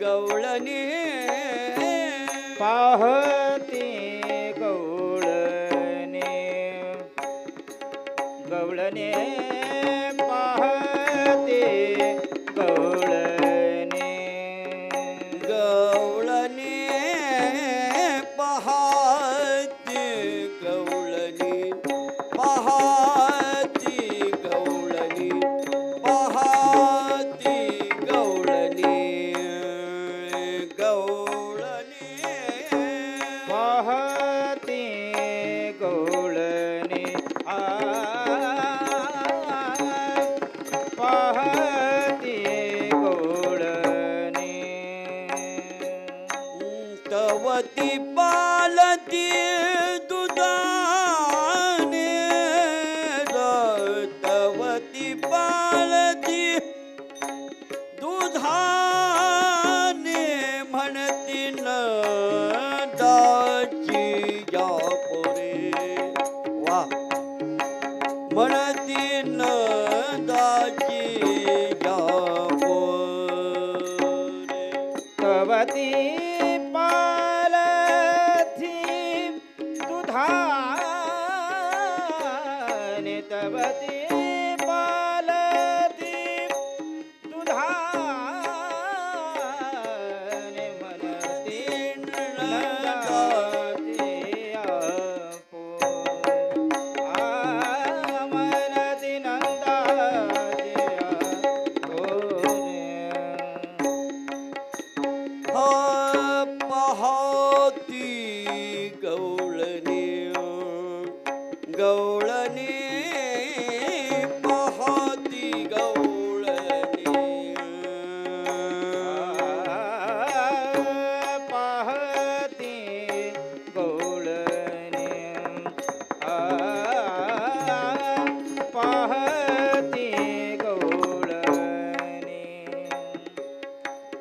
ਗਵਲਨੇ ਪਾਹ भगवती पा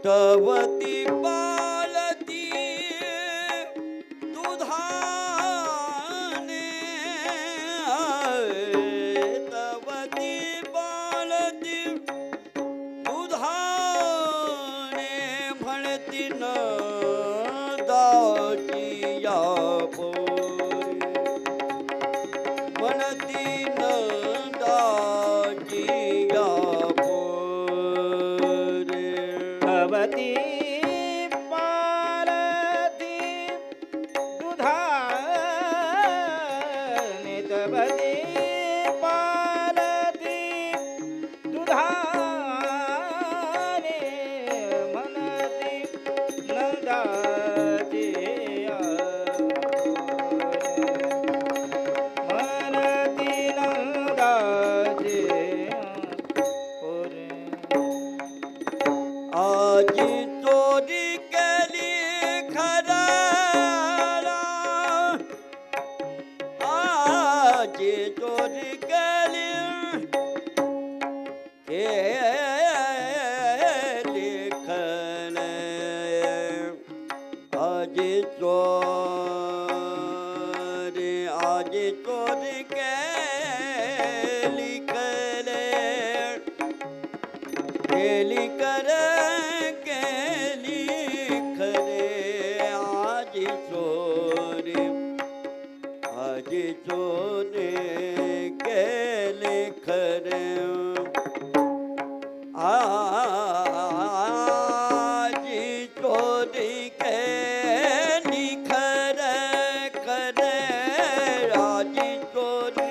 विठवती पालती दुधाने तवती पालती दुधाने म्हणती न ಪ್ರಭದೇ ਆਜੇ ਚੋਰ ਆਜੇ ਚੋਰ ਕੇ ਲਿਖਲੇ ਕੇ ਲਿਖਰੇ ਕੇ ਲਿਖਰੇ ਆਜੇ ਚੋਰ Oh.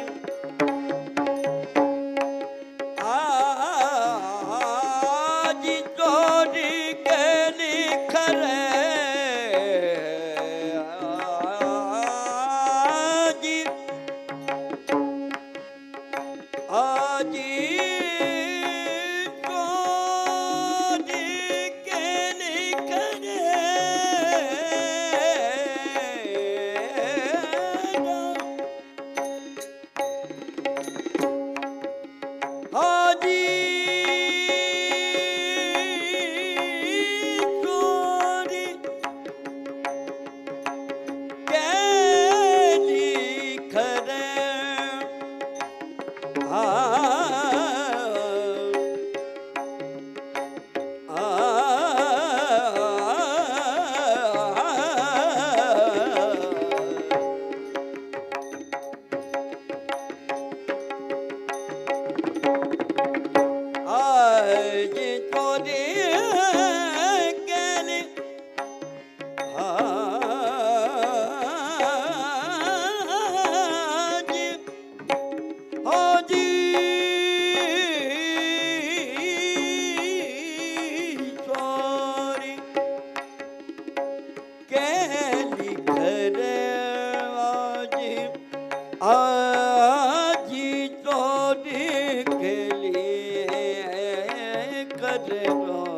cadeira.